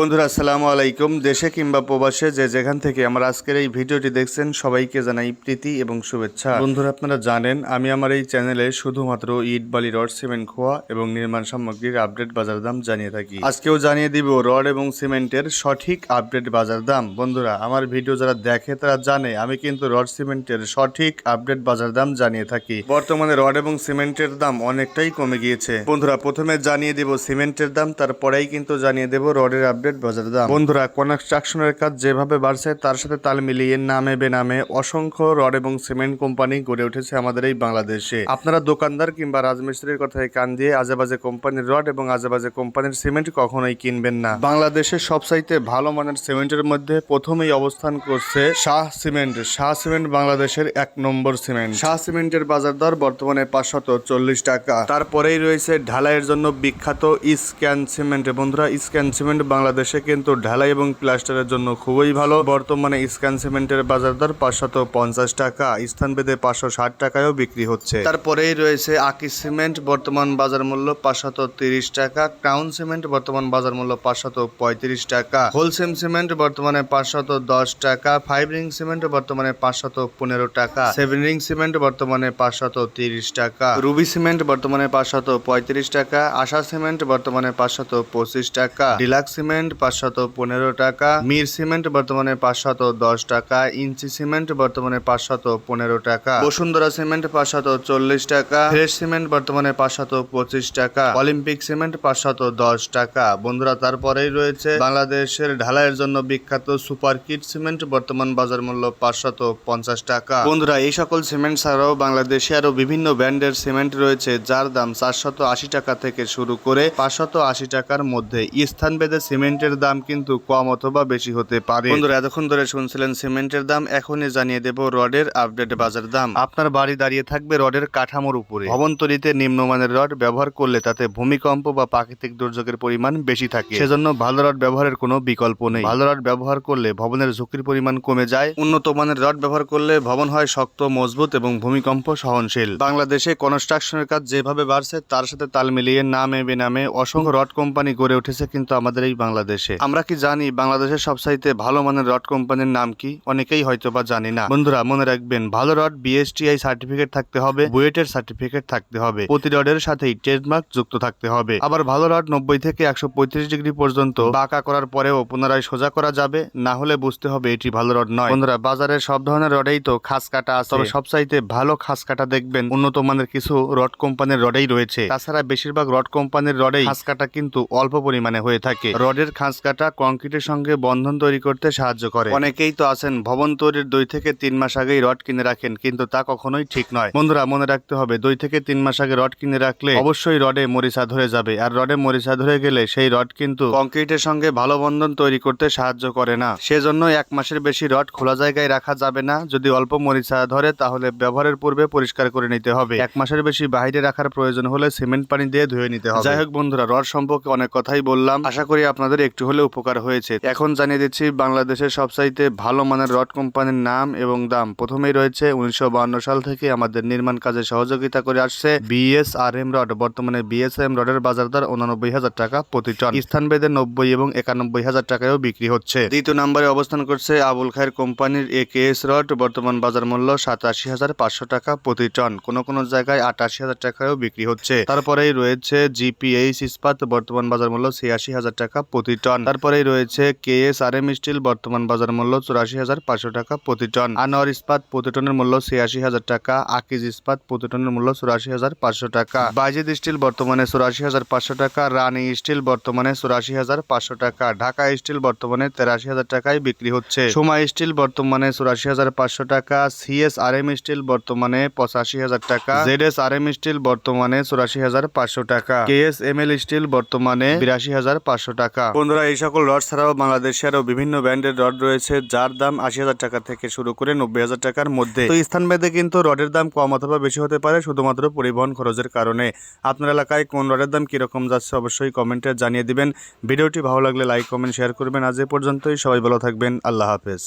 বন্ধুরা, আসসালামু আলাইকুম। দেশে কিংবা প্রবাসে যে যেখান থেকে আমার আজকের এই ভিডিওটি দেখছেন, সবাইকে জানাই প্রীতি এবং শুভেচ্ছা। বন্ধুরা, আপনারা জানেন, আমি আমার এই চ্যানেলে শুধুমাত্র ইট, বালি, রড, সিমেন্ট, খোয়া এবং নির্মাণ সামগ্রীর আপডেট বাজার দাম জানিয়ে থাকি। আজকেও জানিয়ে দিব রড এবং সিমেন্টের সঠিক আপডেট বাজার দাম। বন্ধুরা, আমার ভিডিও যারা দেখে তারা জানে, আমি কিন্তু রড, সিমেন্টের সঠিক আপডেট বাজার দাম জানিয়ে থাকি। বর্তমানে রড এবং সিমেন্টের দাম অনেকটাই কমে গিয়েছে। বন্ধুরা, প্রথমে জানিয়ে দেব সিমেন্টের দাম, তারপরেই কিন্তু জানিয়ে দেব রডের আপডেট বাজার দাম। বন্ধুরা, কনস্ট্রাকশনের কাজ যেভাবে বাড়ছে, তার সাথে তাল মিলিয়ে নামে বেনামে অসংখ্য রড এবং সিমেন্ট কোম্পানি গড়ে উঠেছে আমাদের এই বাংলাদেশে। আপনারা দোকানদার কিংবা রাজমিস্ত্রির কথায় কান দিয়ে আজেবাজে কোম্পানির রড এবং আজেবাজে কোম্পানির সিমেন্ট কখনোই কিনবেন না। বাংলাদেশের সবচাইতে ভালো মানের সিমেন্টের মধ্যে প্রথমেই অবস্থান করছে শাহ সিমেন্ট। শাহ সিমেন্ট বাংলাদেশের এক নম্বর সিমেন্ট। শাহ সিমেন্টের বাজার দর বর্তমানে পাঁচশত চল্লিশ টাকা। তারপরেই রয়েছে ঢালাইয়ের জন্য বিখ্যাত স্ক্যান সিমেন্ট। বন্ধুরা ইস্ক্যান সিমেন্ট বাংলাদেশে কিন্তু ঢালাই এবং প্লাস্টারের জন্য খুবই ভালো। বর্তমানে স্ক্যান সিমেন্টের বাজার দর পাঁচশত পঞ্চাশ টাকা, স্থান ভেদে পাঁচশো ষাট টাকায়ও বিক্রি হচ্ছে। তারপরেই রয়েছে আকি সিমেন্ট, বর্তমান বাজার মূল্য পাঁচশত তিরিশ টাকা, ক্রাউন সিমেন্ট, বর্তমান বাজার মূল্য পাঁচশত পঁয়ত্রিশ টাকা, হোলসেম সিমেন্ট, বর্তমানে পাঁচশত দশ টাকা ফাইভ রিং সিমেন্ট, বর্তমানে পাঁচশত পনেরো টাকা সেভেন রিং সিমেন্ট, বর্তমানে পাঁচশত তিরিশ টাকা, রুবি সিমেন্ট, বর্তমানে পাঁচশত পঁয়ত্রিশ টাকা, আশা সিমেন্ট, বর্তমানে পাঁচশত পঁচিশ টাকা, ডিলাক্স সিমেন্ট পাঁচশত পনেরো টাকা, মির সিমেন্ট বর্তমানে পাঁচশত দশ টাকা, ইঞ্চি সিমেন্ট বর্তমানে পাঁচশত পনেরো টাকা, বসুন্ধরা সিমেন্ট পাঁচশত চল্লিশ টাকা, ফ্রেশ সিমেন্ট বর্তমানে পাঁচশত পঁচিশ টাকা, অলিম্পিক সিমেন্ট পাঁচশত দশ টাকা। বন্ধুরা, তারপরেই রয়েছে বাংলাদেশের ঢালাইয়ের জন্য বিখ্যাত সুপার কিট সিমেন্ট, বর্তমান বাজার মূল্য পাঁচশত পঞ্চাশ টাকা। বন্ধুরা, এই সকল সিমেন্ট ছাড়াও বাংলাদেশে আরও বিভিন্ন ব্র্যান্ডের সিমেন্ট রয়েছে, যার দাম চারশত আশি টাকা থেকে শুরু করে পাঁচশত আশি টাকার মধ্যে। স্থানভেদে সিমেন্টের দাম কিন্তু কম অথবা বেশি হতে পারে। বন্ধুরা এতক্ষণ ধরে শুনছিলেন সিমেন্টের দাম এখনই জানিয়ে দেব রডের আপডেট বাজার দাম। আপনার বাড়ি দাঁড়িয়ে থাকবে রডের কাঠামোর উপরে। ভবন তৈরিতে নিম্নমানের রড ব্যবহার করলে তাতে ভূমিকম্প বা প্রাকৃতিক দুর্যোগের পরিমাণ বেশি থাকে। সেজন্য ভালো রড ব্যবহারের কোনো বিকল্প নেই। ভালো রড ব্যবহার করলে ভবনের ঝুঁকির পরিমাণ কমে যায়। উন্নত মানের রড ব্যবহার করলে ভবন হয় শক্ত মজবুত এবং ভূমিকম্প সহনশীল। বাংলাদেশে কনস্ট্রাকশনের কাজ যেভাবে বাড়ছে তার সাথে তাল মিলিয়ে নামে বেনামে অসংখ্য রড কোম্পানি গড়ে উঠেছে কিন্তু আমাদের এই বাংলাদেশে আমরা কি জানি বাংলাদেশের সবসাইতে ভালো মানের রড কোম্পানির নাম কি? অনেকেই হয়তো বা জানি না। বন্ধুরা, মনে রাখবেন, ভালো রড বিএসটিআই সার্টিফিকেট থাকতে হবে, বুয়েটের সার্টিফিকেট থাকতে হবে, প্রতি রডের সাথেই ট্রেডমার্ক যুক্ত থাকতে হবে। আবার ভালো রড নব্বই থেকে একশো পঁয়ত্রিশ ডিগ্রি পর্যন্ত বাঁকা করার পরেও পুনরায় সোজা করা যাবে, না হলে বুঝতে হবে এটি ভালো রড নয়। বন্ধুরা, বাজারের সব ধরনের রডেই তো খাস কাটা আছে। তবে সবসাইতে ভালো খাস কাটা দেখবেন, উন্নত মানের কিছু রড কোম্পানির রডেই রয়েছে। তাছাড়া বেশিরভাগ রড কোম্পানির রডেই খাস কাটা কিন্তু অল্প পরিমাণে হয়ে থাকে। রডের খাস কাটা কংক্রিটের সঙ্গে বন্ধন তৈরি করতে সাহায্য করে। অনেকেই তো আছেন, ভবন তৈরির দুই থেকে তিন মাস আগেই রড কিনে রাখেন, কিন্তু তা কখনোই ঠিক নয়। বন্ধুরা, মনে রাখতে হবে, দুই থেকে তিন মাস আগে রড কিনে রাখলে অবশ্যই রডে মরিচা ধরে যাবে, আর রডে মরিচা ধরে গেলে সেই রড কিন্তু কংক্রিটের সঙ্গে ভালো বন্ধন তৈরি করতে সাহায্য করে না। সেজন্য এক মাসের বেশি রড খোলা জায়গায় রাখা যাবে না। যদি অল্প মরিচা ধরে, তাহলে ব্যবহারের পূর্বে পরিষ্কার করে নিতে হবে। এক মাসের বেশি বাইরে রাখার প্রয়োজন হলে সিমেন্ট পানি দিয়ে ধুয়ে নিতে হবে। যাই হোক বন্ধুরা, রড সম্পর্কে অনেক কথাই বললাম। আশা করি আপনাদের একটু হলে উপকার হয়েছে। এখন জানিয়ে দিচ্ছি, বাংলাদেশের সবসাইতে ভালো মানের রড কোম্পানির নাম এবং দাম। প্রথমেই রয়েছে উনিশশো সাল থেকে আমাদের নির্মাণ কাজে সহযোগিতা করে আসছে বিএস আর এম রড। বর্তমানে বিএসএম রডের বাজার দর উনানব্বই হাজার টাকা প্রতি টন। স্থান স্থানভেদে নব্বই এবং একানব্বই হাজার টাকায়ও বিক্রি হচ্ছে। দ্বিতীয় নম্বরে অবস্থান করছে আবুল খায়ের কোম্পানির এ কে এস রড। বর্তমান বাজার মূল্য সাতাশি হাজার পাঁচশো টাকা প্রতি টন। কোনো কোনো জায়গায় আটাশি হাজার টাকায়ও বিক্রি হচ্ছে। তারপরেই রয়েছে জিপিএইচ ইস্পাত। বর্তমান বাজার মূল্য ছিয়াশি হাজার টাকা প্রতি টন তারপরেই রয়েছে K S R M steel, বর্তমান বাজার মূল্য চুরাশি হাজার পাঁচশো টাকা প্রতি টন আনোয়ার ইস্পাত প্রতি টনের মূল্য ছিয়াশি হাজার টাকা, আকিজ ইস্পাত প্রতি টনের মূল্য চুরাশি হাজার পাঁচশো টাকা। বাইজিদ স্টিল বর্তমানে চুরাশি হাজার পাঁচশো টাকা, রানী স্টিল বর্তমানে চুরাশি হাজার পাঁচশো টাকা, ঢাকা স্টিল বর্তমানে তেরাশি হাজার টাকায় বিক্রি হচ্ছে। সোমা স্টিল বর্তমানে চুরাশি হাজার পাঁচশো টাকা সিএস আর এম স্টিল বর্তমানে পঁচাশি হাজার টাকা Z S R M steel বর্তমানে চুরাশি হাজার পাঁচশো টাকা K S M L steel বর্তমানে বিরাশি হাজার পাঁচশো টাকা। বন্ধুরা, এই সকল রড ছাড়াও বাংলাদেশে আরও বিভিন্ন ব্র্যান্ডের রড রয়েছে, যার দাম আশি হাজার টাকা থেকে শুরু করে নব্বই হাজার টাকার মধ্যে। তো স্থান ভেদে কিন্তু রডের দাম কম অথবা বেশি হতে পারে, শুধুমাত্র পরিবহন খরচের কারণে। আপনার এলাকায় কোন রডের দাম কীরকম যাচ্ছে অবশ্যই কমেন্টে জানিয়ে দিবেন। ভিডিওটি ভালো লাগলে লাইক, কমেন্ট, শেয়ার করবেন। আজ এ পর্যন্তই, সবাই ভালো থাকবেন। আল্লাহ হাফেজ।